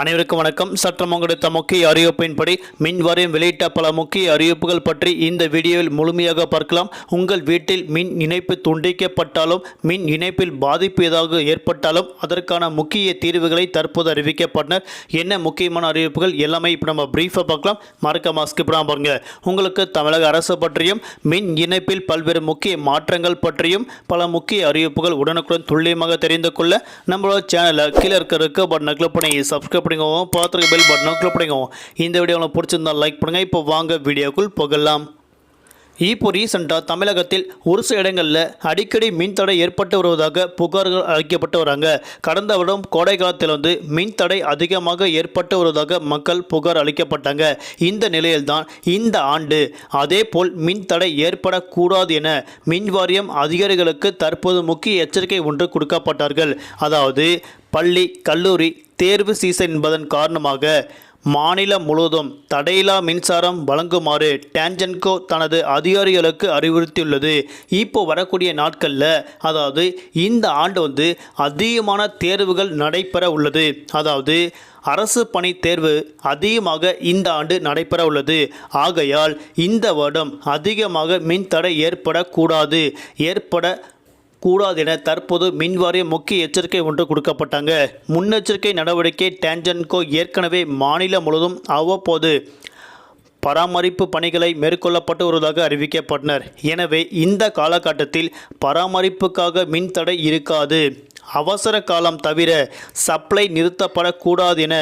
அனைவருக்கும் வணக்கம். சற்றம் கிடைத்த முக்கிய அறிவிப்பின்படி மின் வாரியம் வெளியிட்ட பல முக்கிய அறிவிப்புகள் பற்றி இந்த வீடியோவில் முழுமையாக பார்க்கலாம். உங்கள் வீட்டில் மின் இணைப்பு துண்டிக்கப்பட்டாலும் மின் இணைப்பில் பாதிப்பு ஏதாவது ஏற்பட்டாலும் அதற்கான முக்கிய தீர்வுகளை தற்போது அறிவிக்கப்பட்டனர் என்ன முக்கியமான அறிவிப்புகள் எல்லாமே இப்போ நம்ம பிரீஃபாக பார்க்கலாம். மறக்க மாஸ்க் இப்போ பாருங்க. உங்களுக்கு தமிழக அரசு பற்றியும் மின் இணைப்பில் பல்வேறு முக்கிய மாற்றங்கள் பற்றியும் பல முக்கிய அறிவிப்புகள் உடனுக்குடன் துல்லியமாக தெரிந்து கொள்ள நம்மளோட சேனலை கீழே இருக்க இருக்க பட்டனை கிளிக் பண்ணி சப்ஸ்கிரைப் பண்ணிக்கோங்க பார்த்துருக்க பெல் பட்டனை கிளிக் பண்ணிக்கோங்க இந்த வீடியோ உங்களுக்கு பிடிச்சிருந்தா லைக் பண்ணுங்கள் இப்போ வாங்க வீடியோக்குள் போகலாம். இப்போ ரீசெண்டாக தமிழகத்தில் ஒரு சில இடங்களில் அடிக்கடி மின்தடை ஏற்பட்டு வருவதாக புகார்கள் அளிக்கப்பட்டு வராங்க. கடந்த வருடம் கோடை காலத்தில் வந்து மின்தடை அதிகமாக ஏற்பட்டு வருவதாக மக்கள் புகார் அளிக்கப்பட்டாங்க. இந்த நிலையில்தான் இந்த ஆண்டு அதேபோல் மின்தடை ஏற்படக்கூடாது என மின் வாரியம் அதிகாரிகளுக்கு தற்போது முக்கிய எச்சரிக்கை ஒன்று கொடுக்கப்பட்டார்கள். அதாவது பள்ளி கல்லூரி தேர்வு சீசன் என்பதன் காரணமாக மாநிலம் முழுவதும் தடையில்லா மின்சாரம் வழங்குமாறு டேஞ்சன்கோ தனது அதிகாரிகளுக்கு அறிவுறுத்தியுள்ளது. இப்போ வரக்கூடிய நாட்களில் அதாவது இந்த ஆண்டு வந்து அதிகமான தேர்வுகள் நடைபெற உள்ளது. அதாவது அரசு பணி தேர்வு அதிகமாக இந்த ஆண்டு நடைபெற உள்ளது. ஆகையால் இந்த வருடம் அதிகமாக மின் தடை ஏற்படக்கூடாது. ஏற்பட கூடாது என தற்போது மின்வாரிய முக்கிய எச்சரிக்கை ஒன்று கொடுக்கப்பட்டாங்க. முன்னெச்சரிக்கை நடவடிக்கை டேஞ்சன்கோ ஏற்கனவே மாநிலம் முழுவதும் அவ்வப்போது பராமரிப்பு பணிகளை மேற்கொள்ளப்பட்டு வருவதாக அறிவிக்கப்பட்டனர். எனவே இந்த காலகட்டத்தில் பராமரிப்புக்காக மின்தடை இருக்காது. அவசர காலம் தவிர சப்ளை நிறுத்தப்படக்கூடாது என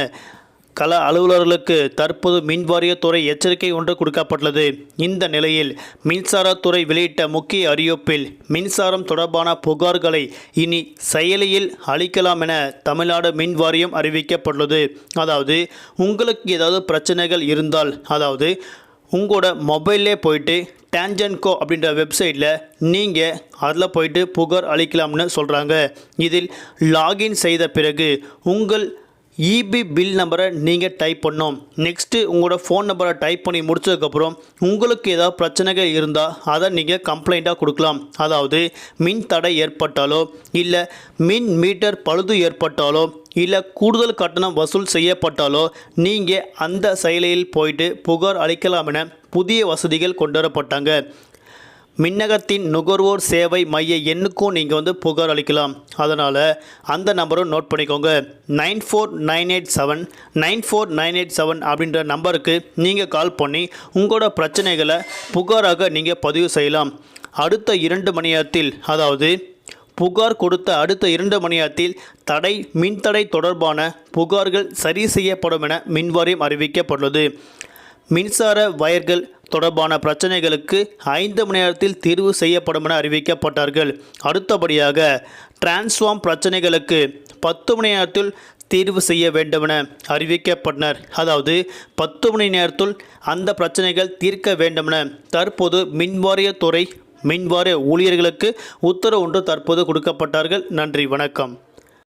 கள அலுவலர்களுக்கு தற்போது மின்வாரியத்துறை எச்சரிக்கை ஒன்று கொடுக்கப்பட்டுள்ளது. இந்த நிலையில் மின்சாரத்துறை வெளியிட்ட முக்கிய அறிவிப்பில் மின்சாரம் தொடர்பான புகார்களை இனி செயலியில் அளிக்கலாம் என தமிழ்நாடு மின் வாரியம் அறிவிக்கப்பட்டுள்ளது. அதாவது உங்களுக்கு ஏதாவது பிரச்சனைகள் இருந்தால் அதாவது உங்களோட மொபைல்லே போயிட்டு டேஞ்சன்கோ அப்படின்ற வெப்சைட்டில் நீங்கள் அதில் போயிட்டு புகார் அளிக்கலாம்னு சொல்கிறாங்க இதில் லாகின் செய்த பிறகு உங்கள் இபி பில் நம்பரை நீங்கள் டைப் பண்ணோம் நெக்ஸ்ட்டு உங்களோட ஃபோன் நம்பரை டைப் பண்ணி முடிச்சதுக்கப்புறம் உங்களுக்கு ஏதாவது பிரச்சனைகள் இருந்தால் அதை நீங்கள் கம்ப்ளைண்ட்டாக கொடுக்கலாம். அதாவது மின் தடை ஏற்பட்டாலோ இல்லை மின் மீட்டர் பழுது ஏற்பட்டாலோ இல்லை கூடுதல் கட்டணம் வசூல் செய்யப்பட்டாலோ நீங்கள் அந்த செயலியில் போயிட்டு புகார் அளிக்கலாம் என புதிய வசதிகள் கொண்டு வரப்பட்டாங்க. மின்னகத்தின் நுகர்வோர் சேவை மைய எண்ணுக்கும் நீங்கள் வந்து புகார் அளிக்கலாம். அதனால் அந்த நம்பரும் நோட் பண்ணிக்கோங்க. Nine four nine eight seven nine four nine eight seven அப்படின்ற நம்பருக்கு நீங்கள் கால் பண்ணி உங்களோட பிரச்சனைகளை புகாராக நீங்கள் பதிவு செய்யலாம். அடுத்த இரண்டு மணி நேரத்தில் அதாவது புகார் கொடுத்த அடுத்த இரண்டு மணி நேரத்தில் தடை மின்தடை தொடர்பான புகார்கள் சரி செய்யப்படும் என மின்வாரியம் அறிவிக்கப்பட்டுள்ளது. மின்சார வயர்கள் தொடர்பான பிரச்சனைகளுக்கு ஐந்து மணி நேரத்தில் தீர்வு செய்யப்படும் என அறிவிக்கப்பட்டார்கள். அடுத்தபடியாக டிரான்ஸ்ஃபார்ம் பிரச்சனைகளுக்கு பத்து மணி நேரத்தில் தீர்வு செய்ய வேண்டும் என அறிவிக்கப்பட்டனர். அதாவது பத்து மணி நேரத்தில் அந்த பிரச்சனைகள் தீர்க்க வேண்டும் என தற்போது மின்வாரியத்துறை மின்வாரிய ஊழியர்களுக்கு உத்தரவு ஒன்று தற்போது கொடுக்கப்பட்டார்கள். நன்றி வணக்கம்.